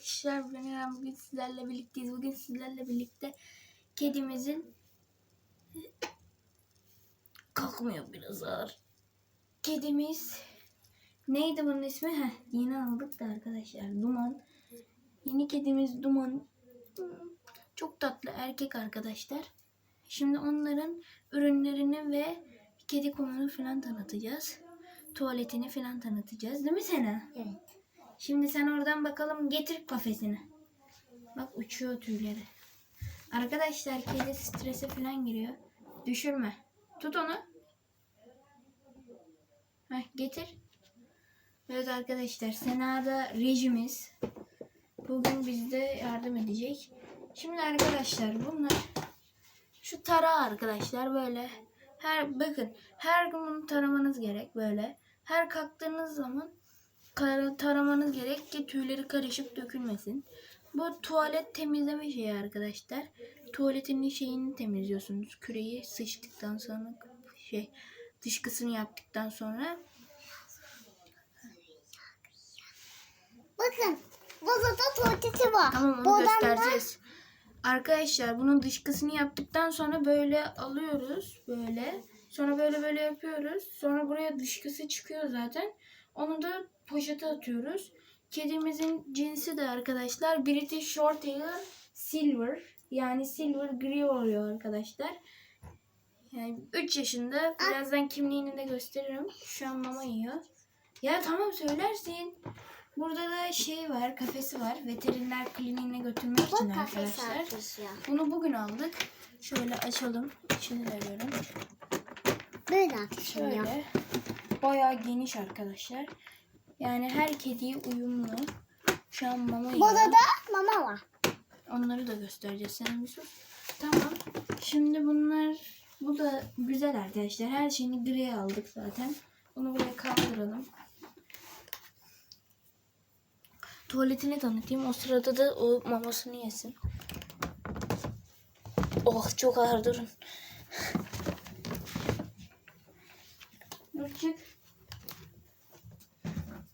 arkadaşlar ben bugün sizlerle birlikteyiz. Bugün sizlerle birlikte kedimizin kalkmıyor biraz ağır. Kedimiz neydi bunun ismi? Heh, yeni aldık da arkadaşlar Duman. Yeni kedimiz Duman. Çok tatlı erkek arkadaşlar. Şimdi onların ürünlerini ve kedi kumunu falan tanıtacağız. Tuvaletini falan tanıtacağız. Değil mi Sena? Evet. Şimdi sen oradan bakalım getir kafesini. Bak uçuyor tüyleri. Arkadaşlar kedi strese falan giriyor. Düşürme. Tut onu. Heh, getir. Evet arkadaşlar Sena'da rejimiz. Bugün bizde yardım edecek. Şimdi arkadaşlar bunlar şu tara arkadaşlar böyle her bakın her gün bunu taramanız gerek böyle. Her kalktığınız zaman taramanız gerek ki tüyleri karışıp dökülmesin. Bu tuvalet temizleme şeyi arkadaşlar. Tuvaletin şeyini temizliyorsunuz. Küreyi sıçtıktan sonra şey dışkısını yaptıktan sonra Bakın burada da tuvaleti var. Tamam onu Bu adamlar- göstereceğiz. Arkadaşlar bunun dışkısını yaptıktan sonra böyle alıyoruz böyle. Sonra böyle böyle yapıyoruz. Sonra buraya dışkısı çıkıyor zaten. Onu da poşete atıyoruz. Kedimizin cinsi de arkadaşlar British Shorthair Silver. Yani silver gri oluyor arkadaşlar. Yani 3 yaşında. Birazdan kimliğini de gösteririm. Şu an mama yiyor. Ya tamam söylersin. Burada da şey var, kafesi var. Veteriner kliniğine götürmek için Bu arkadaşlar. arkadaşlar. Bunu bugün aldık. Şöyle açalım. İçini veriyorum. Böyle açılıyor. Şöyle. Bayağı geniş arkadaşlar. Yani her kediye uyumlu. Şu an mama yiyor. Burada da mama var. Onları da göstereceğiz. Sen bir sus. Tamam. Şimdi bunlar bu da güzel arkadaşlar. Her şeyini griye aldık zaten. Bunu buraya kaldıralım. Tuvaletini tanıtayım. O sırada da o mamasını yesin. Oh çok ağır durun. Dur çık.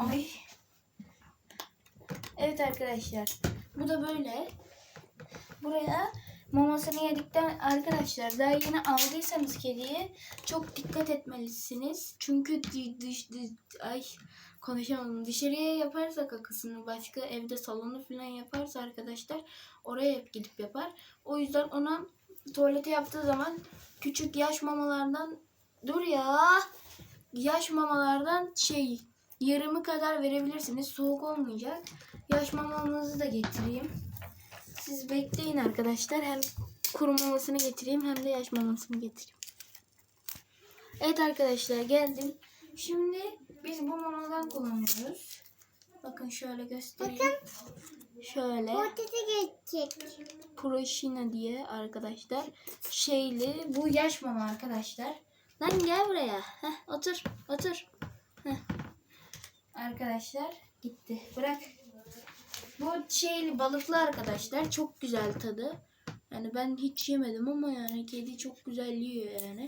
Ay. Evet arkadaşlar. Bu da böyle. Buraya mamasını yedikten arkadaşlar daha yeni aldıysanız kediye çok dikkat etmelisiniz. Çünkü di- dış, dış- ay konuşamadım. Dışarıya yaparsa kakasını başka evde salonu falan yaparsa arkadaşlar oraya hep gidip yapar. O yüzden ona tuvalete yaptığı zaman küçük yaş mamalardan dur ya yaş mamalardan şey yarımı kadar verebilirsiniz. Soğuk olmayacak. Yaş mamamızı da getireyim. Siz bekleyin arkadaşlar. Hem kuru mamasını getireyim hem de yaş mamasını getireyim. Evet arkadaşlar geldim. Şimdi biz bu mamadan kullanıyoruz. Bakın şöyle göstereyim. Şöyle. Tuvalete geçecek. Proşina diye arkadaşlar. Şeyli. Bu yaş mama arkadaşlar. Lan gel buraya. Heh, otur. Otur. Heh. Arkadaşlar gitti. Bırak. Bu şeyli balıklı arkadaşlar. Çok güzel tadı. Yani ben hiç yemedim ama yani kedi çok güzel yiyor yani.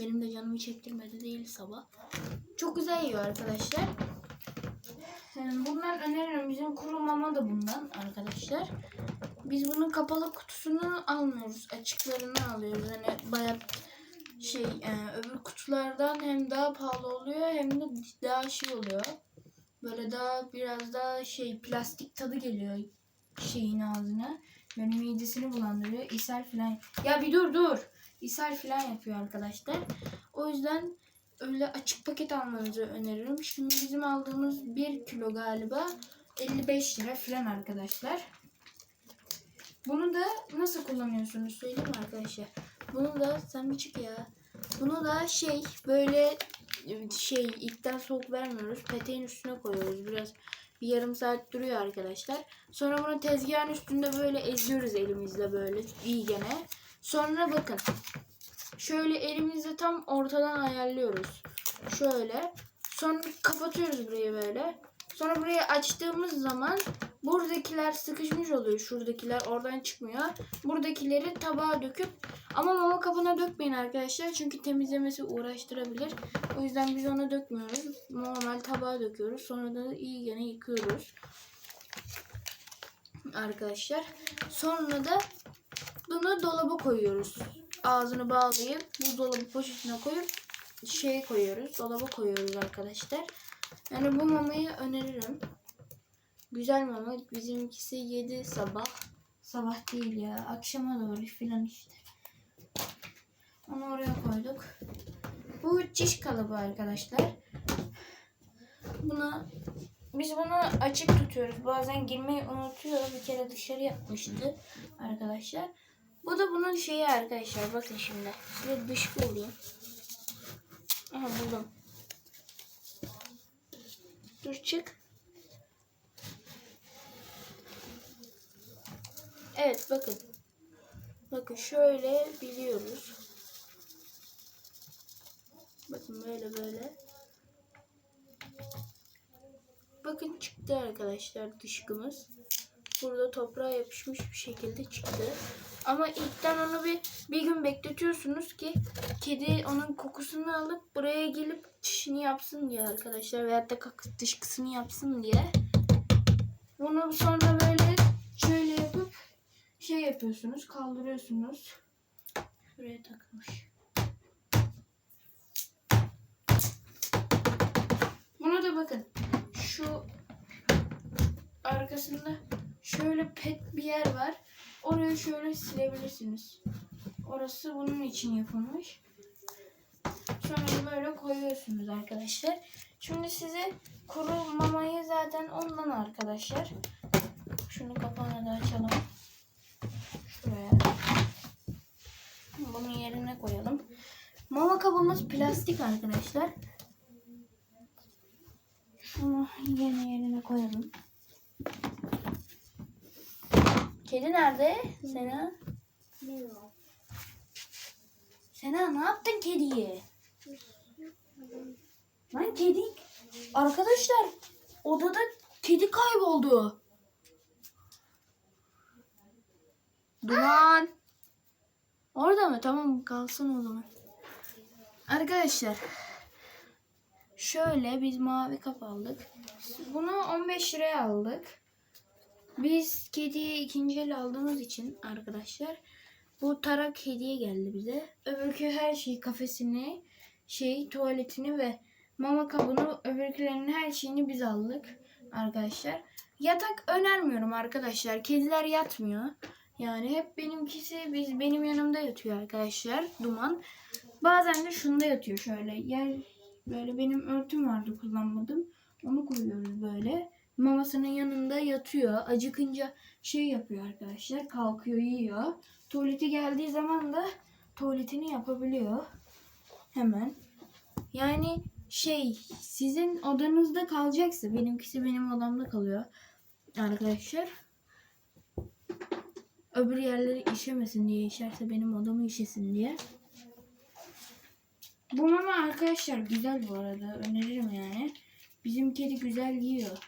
Benim de canımı çektirmedi değil sabah. Çok güzel yiyor arkadaşlar. Yani bundan öneririm. Bizim kuru mama da bundan arkadaşlar. Biz bunun kapalı kutusunu almıyoruz. Açıklarını alıyoruz. Hani bayağı şey e, öbür kutulardan hem daha pahalı oluyor hem de daha şey oluyor. Böyle daha biraz daha şey plastik tadı geliyor şeyin ağzına. Yani midesini bulandırıyor. ishal falan. Ya bir dur dur. ishal falan yapıyor arkadaşlar. O yüzden öyle açık paket almanızı öneririm. Şimdi bizim aldığımız 1 kilo galiba 55 lira falan arkadaşlar. Bunu da nasıl kullanıyorsunuz söyleyeyim mi arkadaşlar? Bunu da sen bir çık ya. Bunu da şey böyle şey ilkten soğuk vermiyoruz. Peteğin üstüne koyuyoruz. Biraz bir yarım saat duruyor arkadaşlar. Sonra bunu tezgahın üstünde böyle eziyoruz elimizle böyle iyi gene. Sonra bakın. Şöyle elimizle tam ortadan ayarlıyoruz. Şöyle. Sonra kapatıyoruz burayı böyle. Sonra burayı açtığımız zaman buradakiler sıkışmış oluyor. Şuradakiler oradan çıkmıyor. Buradakileri tabağa döküp ama mama kabına dökmeyin arkadaşlar. Çünkü temizlemesi uğraştırabilir. O yüzden biz ona dökmüyoruz. Normal tabağa döküyoruz. Sonra da iyi gene yıkıyoruz. arkadaşlar. Sonra da bunu dolaba koyuyoruz. Ağzını bağlayıp buzdolabı poşetine koyup şey koyuyoruz. Dolaba koyuyoruz arkadaşlar. Yani bu mamayı öneririm. Güzel mama. Bizimkisi 7 sabah. Sabah değil ya. Akşama doğru filan işte. Onu oraya koyduk. Bu çiş kalıbı arkadaşlar. Buna biz bunu açık tutuyoruz. Bazen girmeyi unutuyor. Bir kere dışarı yapmıştı arkadaşlar. Bu da bunun şeyi arkadaşlar. Bakın şimdi. Size dışkı olayım. Aha buldum. Dur çık. Evet bakın. Bakın şöyle biliyoruz. Bakın böyle böyle. Bakın çıktı arkadaşlar dışkımız. Burada toprağa yapışmış bir şekilde çıktı. Ama ilkten onu bir bir gün bekletiyorsunuz ki kedi onun kokusunu alıp buraya gelip çişini yapsın diye arkadaşlar. Veyahut da kak- dışkısını yapsın diye. Bunu sonra böyle şöyle yapıp şey yapıyorsunuz, kaldırıyorsunuz. Şuraya takılmış. Buna da bakın. Şu arkasında şöyle pet bir yer var. Orayı şöyle silebilirsiniz. Orası bunun için yapılmış. Sonra böyle koyuyorsunuz arkadaşlar. Şimdi size kuru mamayı zaten ondan arkadaşlar. Şunu kapağını da açalım. Şuraya. Bunu yerine koyalım. Mama kabımız plastik arkadaşlar. Şunu yeni yerine koyalım. Kedi nerede? Sena? Sena ne yaptın kediye? Lan kedi. Arkadaşlar odada kedi kayboldu. Duman. Orada mı? Tamam kalsın o zaman. Arkadaşlar. Şöyle biz mavi kap aldık. Bunu 15 liraya aldık. Biz kediyi ikinci el aldığımız için arkadaşlar bu tarak hediye geldi bize. Öbürkü her şeyi kafesini, şey tuvaletini ve mama kabını öbürkülerinin her şeyini biz aldık arkadaşlar. Yatak önermiyorum arkadaşlar. Kediler yatmıyor. Yani hep benimkisi biz benim yanımda yatıyor arkadaşlar. Duman. Bazen de şunda yatıyor şöyle. Yer böyle benim örtüm vardı kullanmadım. Onu koyuyoruz böyle. Mamasının yanında yatıyor. Acıkınca şey yapıyor arkadaşlar. Kalkıyor yiyor. Tuvalete geldiği zaman da tuvaletini yapabiliyor. Hemen. Yani şey sizin odanızda kalacaksa benimkisi benim odamda kalıyor. Arkadaşlar. Öbür yerleri işemesin diye işerse benim odamı işesin diye. Bu mama arkadaşlar güzel bu arada. Öneririm yani. Bizim kedi güzel yiyor.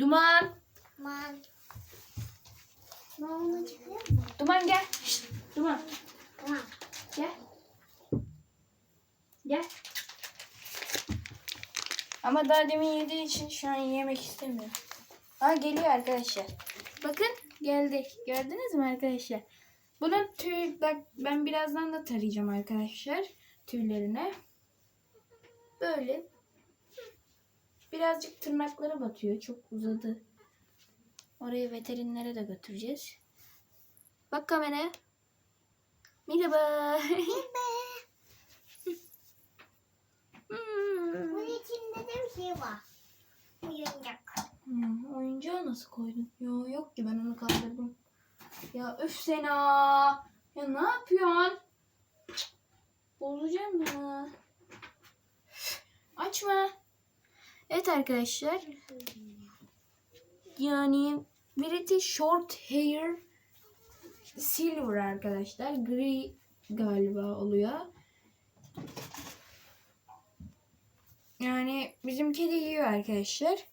Duman. Man. Mamamı çıkıyor mu? Duman gel. Şşt, Duman. Tamam. Gel. Gel. Ama daha demin yediği için şu an yemek istemiyor. Aa geliyor arkadaşlar. Bakın geldi. Gördünüz mü arkadaşlar? Bunun tüy bak ben birazdan da tarayacağım arkadaşlar tüylerine. Böyle birazcık tırnakları batıyor. Çok uzadı. Orayı veterinere de götüreceğiz. Bak kameraya. Merhaba. Hmm. Bunun içinde de bir şey var. Oyuncak. Hmm, oyuncağı nasıl koydun? Yo, yok ki ben onu kaldırdım. Ya öf Sena. Ya ne yapıyorsun? Bozacağım ya. Açma. Evet arkadaşlar. Yani British Short Hair Silver arkadaşlar. Gri galiba oluyor. Yani bizim kedi yiyor arkadaşlar.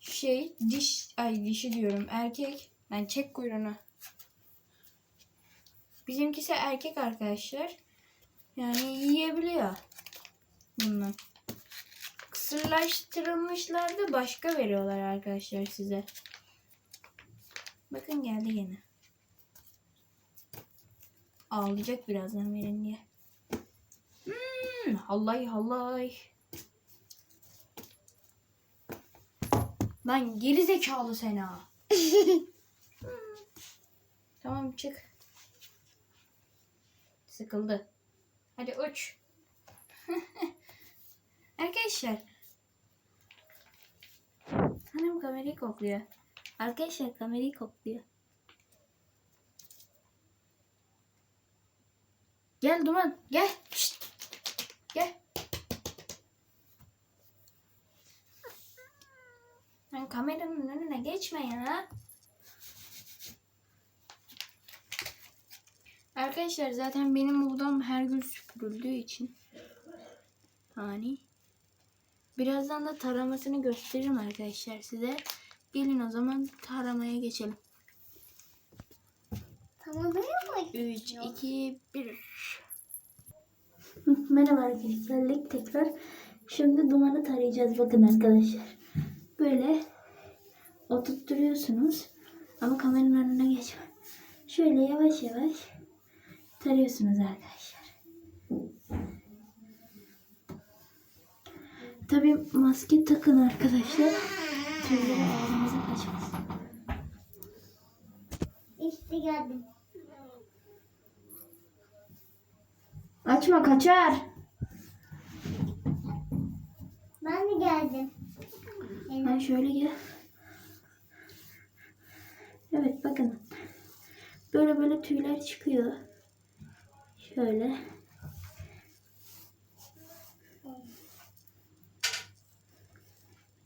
Şey diş ay dişi diyorum erkek. Yani çek kuyruğunu. Bizimkisi erkek arkadaşlar. Yani yiyebiliyor. Bunlar. Kısırlaştırılmışlarda başka veriyorlar arkadaşlar size. Bakın geldi gene. Ağlayacak birazdan verin diye. Hmm, hallay hallay. Lan geri zekalı sen ha. Tamam çık. Sıkıldı. Hadi uç. Arkadaşlar. Hanım kamerayı kokluyor. Arkadaşlar kamerayı kokluyor. Gel Duman gel. Şşt. Gel. Lan kameranın önüne geçme ya. Arkadaşlar zaten benim odam her gün süpürüldüğü için hani birazdan da taramasını gösteririm arkadaşlar size. Gelin o zaman taramaya geçelim. Tamam değil mi? 3, 2, 1. Merhaba arkadaşlar. Tekrar. Şimdi dumanı tarayacağız. Bakın arkadaşlar. Böyle oturtturuyorsunuz. Ama kameranın önüne geçme. Şöyle yavaş yavaş tarıyorsunuz arkadaşlar. Tabii maske takın arkadaşlar. Tüyleri ağzınıza kaçmasın. İşte geldim. Açma kaçar. Ben de geldim. Ben şöyle gel. Evet bakın. Böyle böyle tüyler çıkıyor. Şöyle.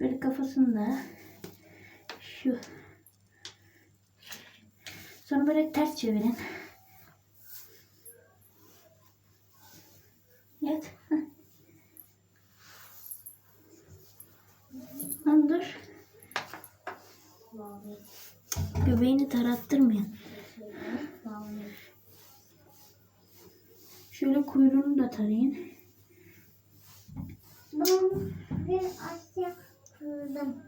Böyle kafasında şu. Sonra böyle ters çevirin. Yat. Lan dur. Göbeğini tarattırmayın. Şöyle kuyruğunu da tarayın. Ben aşağı kırdım.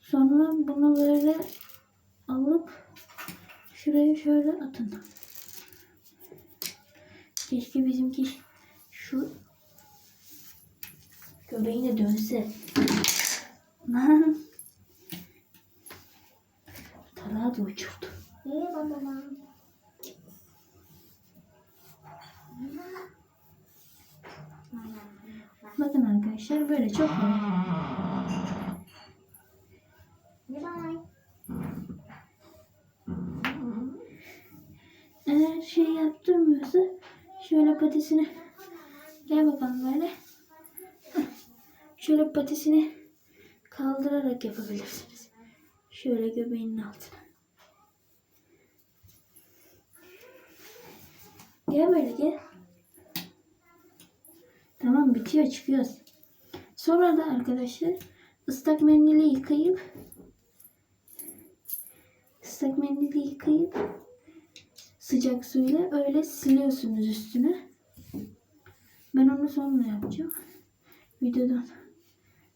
Sonra bunu böyle alıp şuraya şöyle atın. Keşke bizimki şu göbeğine dönse. Lan. Da uçurdu. İyi babama. Bakın arkadaşlar böyle çok kolay. Eğer şey yaptırmıyorsa şöyle patisini gel bakalım böyle. Şöyle patisini kaldırarak yapabilirsiniz. Şöyle göbeğinin altına. Gel böyle gel. Tamam bitiyor çıkıyoruz. Sonra da arkadaşlar ıslak mendili yıkayıp ıslak mendili yıkayıp sıcak suyla öyle siliyorsunuz üstünü. Ben onu sonra yapacağım. Videodan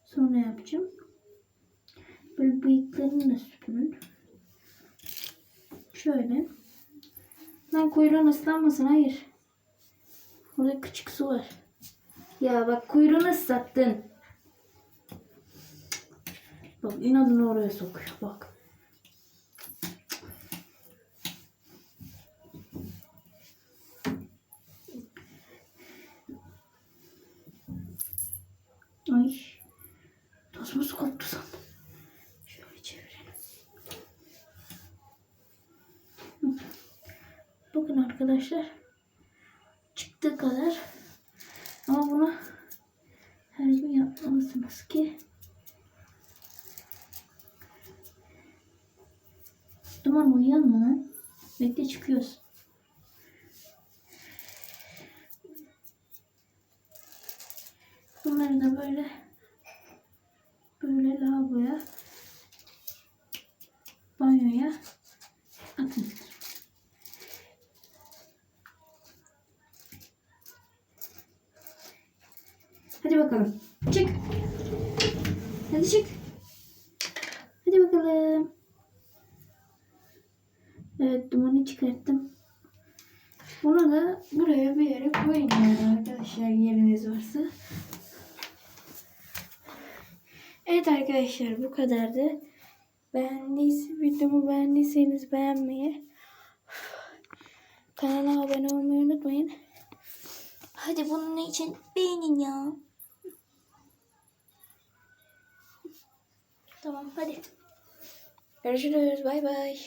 sonra yapacağım. Böyle bıyıklarını da süpürün. Şöyle. Lan kuyruğun ıslanmasın. Hayır. Burada küçük su var. Ya bak kuyruğunu ıslattın. Bak inadını oraya sokuyor. Bak. Bakın arkadaşlar. Çıktığı kadar. Ama bunu her gün yapmalısınız ki Duman uyuyor mu lan? Bekle çıkıyoruz. Bunları da böyle böyle lavaboya buraya. Atın. Hadi bakalım. Çık. Hadi çık. Hadi bakalım. Evet dumanı çıkarttım. Bunu da buraya bir yere koyun yani arkadaşlar yeriniz varsa. Evet arkadaşlar bu kadardı. Beğendiyse videomu beğendiyseniz beğenmeyi, kanala abone olmayı unutmayın. Hadi bunun için beğenin ya. Tamam hadi. Görüşürüz. Bay bay.